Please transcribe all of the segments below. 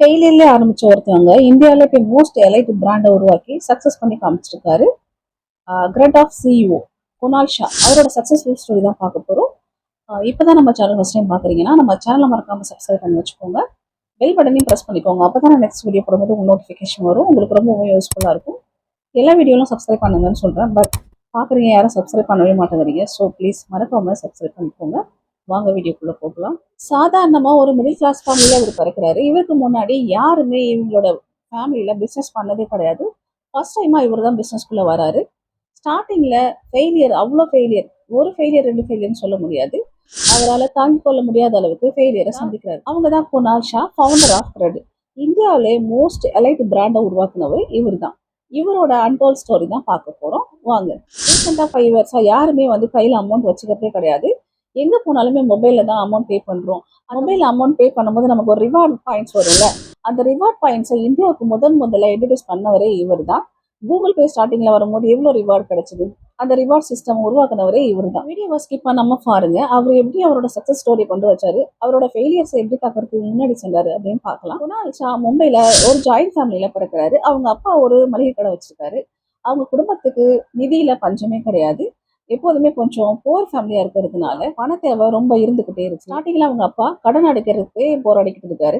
ஃபெயிலியர்ல ஆரம்பிச்ச ஒருத்தவங்க இந்தியாவில் இப்போ மோஸ்ட் எலைட் பிராண்டை உருவாக்கி சக்ஸஸ் பண்ணி காமிச்சிருக்காரு. CRED of CEO Kunal Shah. அவரோட சக்ஸஸ்ஃபுல் ஸ்டோரி தான் பார்க்க போகிறோம் இப்போ தான் நம்ம சேனல் ஃபஸ்ட் டைம் பார்க்குறீங்கன்னா நம்ம சேனலை மறக்காமல் சப்ஸ்கிரைப் பண்ணி வச்சுக்கோங்க. பெல் பட்டனையும் ப்ரெஸ் பண்ணிக்கோங்க. அப்போ தான் நெக்ஸ்ட் வீடியோ போடும்போது உங்களுக்கு நோட்டிஃபிகேஷன் வரும். உங்களுக்கு ரொம்ப யூஸ்ஃபுல்லாக இருக்கும். எல்லா வீடியோலாம் சப்ஸ்கிரைப் பண்ணுங்கன்னு சொல்கிறேன் பட் பார்க்குறீங்க யாரும் சப்ஸ்கிரைப் பண்ணவே மாட்டேங்கிறீங்க. ஸோ ப்ளீஸ் மறக்காமல் சப்ஸ்கிரைப் பண்ணிக்கோங்க. வாங்க வீடியோக்குள்ளே போகலாம். சாதாரணமாக ஒரு மிடில் கிளாஸ் ஃபேமிலியில் இவர் பிறக்கிறாரு. இவருக்கு முன்னாடி யாருமே இவங்களோட ஃபேமிலியில் பிஸ்னஸ் பண்ணதே கிடையாது. ஃபர்ஸ்ட் டைமாக இவர் தான் பிஸ்னஸ்குள்ளே வராரு. ஸ்டார்டிங்கில் ஃபெயிலியர் அவ்வளோ ஃபெயிலியர் ஒரு ஃபெயிலியர் ரெண்டு ஃபெயிலியர்னு சொல்ல முடியாது. அவரால் தாங்கிக் கொள்ள முடியாத அளவுக்கு ஃபெயிலியரை சந்திக்கிறார். அவங்க தான் குணால் ஷா ஃபவுண்டர் ஆஃப் த்ரெட் இந்தியாவிலே மோஸ்ட் எலைட் பிராண்டை உருவாக்குனவர் இவர் தான். இவரோட அன்டோல் ஸ்டோரி தான் பார்க்க போகிறோம் வாங்க. ரீசெண்டாக ஃபைவ் இயர்ஸாக யாருமே வந்து கையில் அமௌண்ட் வச்சுக்கிறதே கிடையாது. எங்கே போனாலுமே மொபைலில் தான் அமௌண்ட் பே பண்ணுறோம் மொபைலில் அமௌண்ட் பே பண்ணும்போது நமக்கு ஒரு ரிவார்ட் பாயிண்ட்ஸ் வரும்ல. அந்த ரிவார்ட் பாயிண்ட்ஸை இந்தியாவுக்கு முதன் முதல்ல இன்ட்ரடியூஸ் பண்ணவரே இவர் தான் கூகுள் பே ஸ்டார்டிங்கில் வரும்போது எவ்வளோ ரிவார்ட் கிடைச்சிது? அந்த ரிவார்ட் சிஸ்டம் உருவாக்குனவரே இவர் தான் வீடியோவை ஸ்கிப் பண்ணாம பாருங்க. அவர் எப்படி அவரோட சக்ஸஸ் ஸ்டோரி கொண்டு வச்சாரு? அவரோட ஃபெயிலியர்ஸை எப்படி பார்க்கறதுக்கு முன்னாடி சென்றாரு அப்படின்னு பார்க்கலாம். குணால் ஷா மும்பையில் ஒரு ஜாயிண்ட் ஃபேமிலியில் பிறக்கிறாரு. அவங்க அப்பா ஒரு மளிகை கடை வச்சிருக்காரு. அவங்க குடும்பத்துக்கு நிதியில பஞ்சமே கிடையாது. எப்போதுமே கொஞ்சம் போர் ஃபேமிலியா இருக்கிறதுனால பண தேவை ரொம்ப இருந்துகிட்டே இருக்கு ஸ்டார்டிங்ல அவங்க அப்பா கடன் அடைக்கிறதுக்கே போராடிக்கிட்டு இருக்காரு.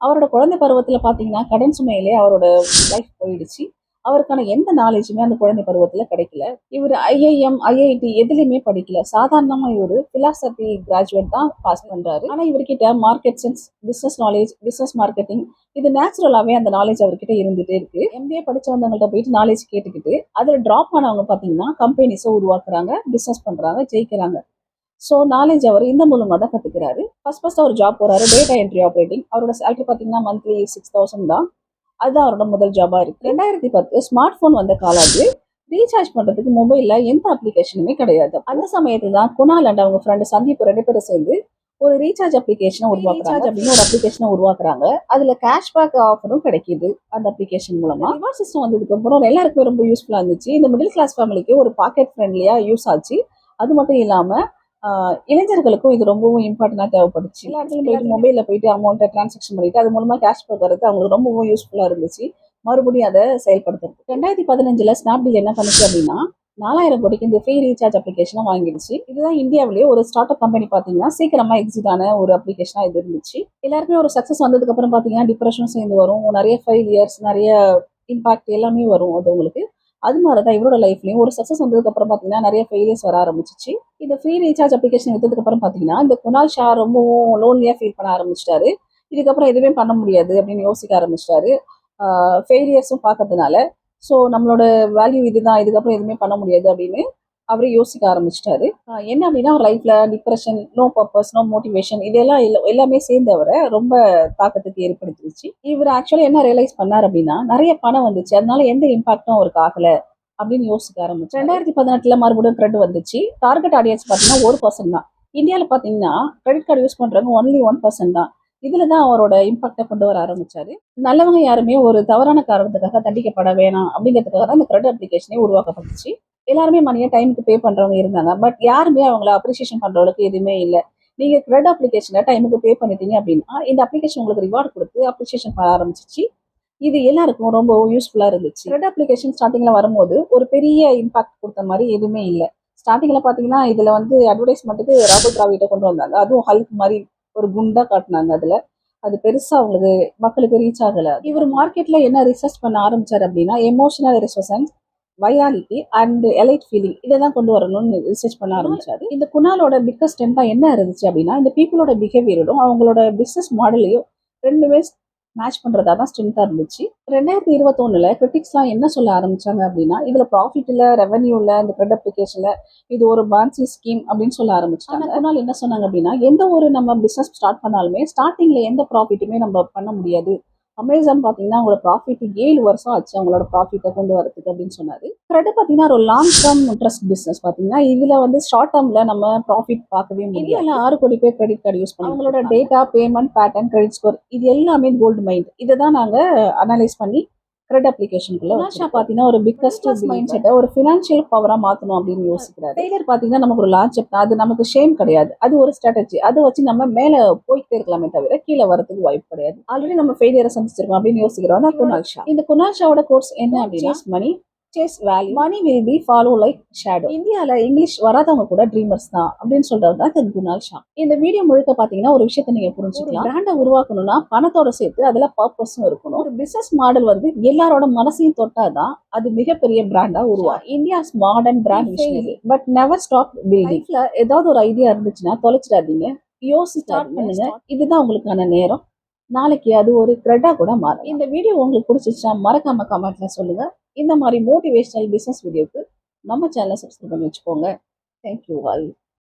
அவரோட குழந்தை பருவத்துல பாத்தீங்கன்னா கடன் சுமையிலே அவரோட லைஃப் போயிடுச்சு. அவருக்கான எந்த நாலேஜுமே அந்த குழந்தை பருவத்தில் கிடைக்கல. இவர் ஐஐஎம் ஐஐடி எதுலையுமே படிக்கல. சாதாரணமாக இவர் பிலாசபி கிராஜுவேட் தான் பாஸ் பண்ணுறாரு ஆனால் இவர்கிட்ட market sense business knowledge business marketing இது நேச்சுரலாகவே அந்த நாலேஜ் அவர்கிட்ட இருந்துட்டே இருக்கு. எம்பிஏ படித்தவங்கள்ட்ட போயிட்டு நாலேஜ் கேட்டுக்கிட்டு அதில் ட்ராப் ஆனவங்க பார்த்தீங்கன்னா கம்பெனிஸை உருவாக்குறாங்க பிஸ்னஸ் பண்ணுறாங்க ஜெயிக்கிறாங்க. ஸோ நாலேஜ் அவர் இந்த மூலமாக தான் கற்றுக்கிறாரு ஃபஸ்ட் ஃபஸ்ட் அவர் ஜாப் போகிறாரு டேட்டா என்ட்ரி ஆப்ரேட்டிங் அவரோட சேலரி பார்த்தீங்கன்னா மந்த்லி சிக்ஸ் தௌசண்ட் தான். அதுதான் அவரோட முதல் ஜாபாக இருக்கு. ரெண்டாயிரத்தி பத்து ஸ்மார்ட் ஃபோன் வந்த காலாது ரீசார்ஜ் பண்ணுறதுக்கு மொபைலில் எந்த அப்ளிகேஷனுமே கிடையாது. அந்த சமயத்தில் தான் குணால் அண்ட் அவங்க ஃப்ரெண்டு சந்தீப் ரெண்டு பேரும் சேர்ந்து ஒரு ரீசார்ஜ் அப்ளிகேஷனை உருவாக்குறாங்க. அப்படின்னு ஒரு அப்ளிகேஷனை உருவாக்குறாங்க. அதுல கேஷ்பேக் ஆஃபரும் கிடைக்குது அந்த அப்ளிகேஷன் மூலமா. ரிவார்ட் சிஸ்டம் வந்ததுக்கு அப்புறம் எல்லாருக்குமே ரொம்ப யூஸ்ஃபுல்லா இருந்துச்சு. இந்த மிடில் கிளாஸ் ஃபேமிலிக்கு ஒரு பாக்கெட் ஃப்ரெண்ட்லியா யூஸ் ஆச்சு. அது மட்டும் இல்லாம இளைஞர்களுக்கும் இது ரொம்பவும் இம்பார்ட்டன்டா தேவைப்பட்டுச்சு எல்லா இடத்துலையும் போயிட்டு மொபைல்ல போயிட்டு அமௌண்ட்டை டிரான்சாக்ஷன் பண்ணிட்டு அது மூலமா கேஷ்பேக் வரது அவங்களுக்கு ரொம்பவும் யூஸ்ஃபுல்லா இருந்துச்சு. மறுபடியும் அதை செயல்படுத்துறது ரெண்டாயிரத்தி பதினஞ்சுல ஸ்னாப்டீல் என்ன பண்ணுச்சு அப்படின்னா நாலாயிரம் கோடிக்கு இந்த ஃப்ரீ ரீசார்ஜ் அப்ளிகேஷனை வாங்கிடுச்சு. இதுதான் இந்தியாவிலேயே ஒரு ஸ்டார்ட் அப் கம்பெனி பார்த்தீங்கன்னா சீக்கிரமா எக்ஸிட் ஆன ஒரு அப்ளிகேஷனா இது இருந்துச்சு. எல்லாருக்குமே ஒரு சக்ஸஸ் வந்ததுக்கு அப்புறம் பார்த்தீங்கன்னா டிப்ரெஷனும் சேர்ந்து வரும். நிறைய ஃபெயிலியர்ஸ் நிறைய இம்பாக்ட் எல்லாமே வரும் அது உங்களுக்கு. அது மாதிரி தான் இவரோட லைஃப்லையும் ஒரு சக்ஸஸ் வந்ததுக்கு அப்புறம் பார்த்தீங்கன்னா நிறைய ஃபெயிலியர்ஸ் வர ஆரம்பிச்சிச்சு. இந்த ஃப்ரீ ரீசார்ஜ் அப்ளிகேஷன் எடுத்ததுக்கு அப்புறம் பார்த்தீங்கன்னா இந்த குணால் ஷா ரொம்பவும் லோன்லியாக ஃபீல் பண்ண ஆரம்பிச்சிட்டாரு. இதுக்கப்புறம் எதுவுமே பண்ண முடியாது அப்படின்னு யோசிக்க ஆரம்பிச்சிட்டாரு. ஃபெயிலியர்ஸும் பார்க்கறதுனால ஸோ நம்மளோட வேல்யூ இதுதான். இதுக்கப்புறம் எதுவுமே பண்ண முடியாது அப்படின்னு அவரே யோசிக்க ஆரம்பிச்சிட்டாரு. என்ன அப்படின்னா அவர் லைஃப்ல depression no purpose no motivation இதெல்லாம் எல்லாமே சேர்ந்து அவரை ரொம்ப தாக்கத்துக்கு ஏற்படுத்திருச்சு. இவர் ஆக்சுவலி என்ன ரியலைஸ் பண்ணார் அப்படின்னா நிறைய பணம் வந்துச்சு. அதனால எந்த இம்பாக்டும் அவருக்கு ஆகல அப்படின்னு யோசிக்க ஆரம்பிச்சு ரெண்டாயிரத்தி பதினெட்டுல மறுபடியும் கிரெட் வந்துச்சு. டார்கெட் ஆடியன்ஸ் பார்த்தீங்கன்னா ஒரு பர்சன்ட் தான். இந்தியாவில் பார்த்தீங்கன்னா கிரெடிட் கார்டு யூஸ் பண்றவங்க ஒன்லி ஒன் பர்சன்ட் தான். இதுல தான் அவரோட இம்பாக்டை கொண்டு வர ஆரம்பிச்சாரு. நல்லவங்க யாருமே ஒரு தவறான காரணத்துக்காக தண்டிக்கப்பட வேணாம் அப்படிங்கிறதுக்காக தான் இந்த கிரெடிட் அப்ளிகேஷனே உருவாக்கப்பட்டுச்சு. எல்லாருமே மணியை டைமுக்கு பே பண்ணுறவங்க இருந்தாங்க. பட் யாருமே அவங்கள அப்ரிசியேஷன் பண்ற அளவுக்கு எதுவுமே இல்லை. நீங்கள் கிரெட் அப்ளிகேஷனில் டைமுக்கு பே பண்ணிட்டீங்க அப்படின்னா இந்த அப்ளிகேஷன் உங்களுக்கு ரிவார்ட் கொடுத்து அப்ரிசியேஷன் பண்ண ஆரம்பிச்சிச்சு. இது எல்லாருக்கும் ரொம்ப யூஸ்ஃபுல்லாக இருந்துச்சு. கிரெட் அப்ளிகேஷன் ஸ்டார்டிங்கில் வரும்போது ஒரு பெரிய இம்பாக்ட் கொடுத்த மாதிரி எதுவுமே இல்லை. ஸ்டார்டிங்கில் பார்த்தீங்கன்னா இதில் வந்து அட்வர்டைஸ்மெண்ட்டுக்கு ராகுல் டிராவிட கொண்டு வந்தாங்க. அதுவும் ஹல்க் மாதிரி ஒரு குண்டாக காட்டினாங்க அதில். அது பெருசாக அவங்களுக்கு மக்களுக்கு ரீச் ஆகலை. இவர் மார்க்கெட்டில் என்ன ரிசர்ச் பண்ண ஆரம்பித்தார் அப்படின்னா emotional resonance virality and elite feeling இதெல்லாம் கொண்டு வரணும்னு ரிசர்ச் பண்ண ஆரம்பிச்சாரு. இந்த குணாலோட பிக்கஸ்ட் ஸ்ட்ரென்த்தா என்ன இருந்துச்சு அப்படின்னா இந்த பீப்புளோட பிஹேவியரோடும் அவங்களோட பிஸ்னஸ் மாடலையும் ரெண்டுமே மேட்ச் பண்ணுறதா தான் ஸ்ட்ரென்த்தாக இருந்துச்சு. ரெண்டாயிரத்தி இருபத்தொன்னுல கிரிட்டிக்ஸ்லாம் என்ன சொல்ல ஆரம்பிச்சாங்க அப்படின்னா இதில் ப்ராஃபிட்டில் ரெவன்யூவில் இந்த கிரெட் அப்ளிகேஷனில் இது ஒரு பான்சி ஸ்கீம் அப்படின்னு சொல்ல ஆரம்பிச்சாங்க அதனால் என்ன சொன்னாங்க அப்படின்னா எந்த ஒரு நம்ம பிஸ்னஸ் ஸ்டார்ட் பண்ணாலுமே ஸ்டார்டிங்கில் எந்த ப்ராஃபிட்டுமே நம்ம பண்ண முடியாது. அமேசான் பார்த்தீங்கன்னா அவங்களோட ப்ராஃபிட் ஏழு வருஷம் ஆச்சு அவங்களோட ப்ராஃபிட்டை கொண்டு வரதுக்கு அப்படின்னு சொன்னாரு. கிரெட் பார்த்தீங்கன்னா ஒரு லாங் டேர்ம் இன்ட்ரெஸ்ட் பிசினஸ் பார்த்தீங்கன்னா இதுல வந்து ஷார்ட் டேர்ம்ல நம்ம ப்ராஃபிட் பார்க்கவே முடியல. ஆறு கோடி பேர் கிரெடிட் கார்டு யூஸ் பண்ணி அவங்களோட data payment pattern credit score இது எல்லாமே கோல்டு மைண்ட் இதை தான் நாங்கள் அனலைஸ் பண்ணி கிரெட் அப்ளிகேஷனுக்குள்ள குணாஷா பாத்தீங்கன்னா ஒரு பிக்கஸ்ட் மைண்ட் செட்டை ஒரு ஃபினான்ஷியல் பவரா மாத்தணும் அப்படின்னு யோசிக்கிறாரு. ஃபெயிலியர் பாத்தீங்கன்னா நமக்கு ஒரு லான்ச் அது நமக்கு ஷேம் கிடையாது. அது ஒரு ஸ்ட்ராட்டஜி அதை வச்சு நம்ம மேல போயிட்டே இருக்கலாமே தவிர கீழே வரதுக்கு வாய்ப்பு கிடையாது. ஆல்ரெடி நம்ம ஃபெயிலியரை சந்திச்சிருக்கோம் அப்படின்னு யோசிக்கிறோம். தான் குணால் ஷா இந்த குணால் ஷாவோட கோர்ஸ் என்ன அப்படின்னா money chase value money will be follow like shadow இந்தியால இங்கிலீஷ் வராதவங்க கூட ட்ரீமர்ஸ் தான் அப்படின்னு சொல்றது தான் இந்த குணால் ஷா இந்த வீடியோ முழுக்க பாத்தீங்கன்னா ஒரு விஷயத்த நீங்க புரிஞ்சுக்கலாம். பிராண்டை உருவாக்கணும்னா பணத்தோட சேர்த்து அதுல பர்பஸும் இருக்கணும். ஒரு பிசினஸ் மாடல் வந்து எல்லாரோட மனசையும் தொட்டாதான் அது மிகப்பெரிய பிராண்டா உருவாகும். India's modern brand machinery but never stop பில்டிங்ல ஏதாவது ஒரு ஐடியா இருந்துச்சுன்னா தொலைச்சிடாதீங்க. யோசி ஸ்டார்ட் பண்ணுங்க. இதுதான் உங்களுக்கான நேரம். நாளைக்கு அது ஒரு த்ரெட்டாக கூட மாறும் இந்த வீடியோ உங்களுக்கு பிடிச்சிச்சுன்னா மறக்காம கமெண்ட்ல சொல்லுங்க. இந்த மாதிரி மோட்டிவேஷனல் பிஸ்னஸ் வீடியோக்கு நம்ம சேனலை சப்ஸ்கிரைப் பண்ணி வச்சுக்கோங்க. Thank you all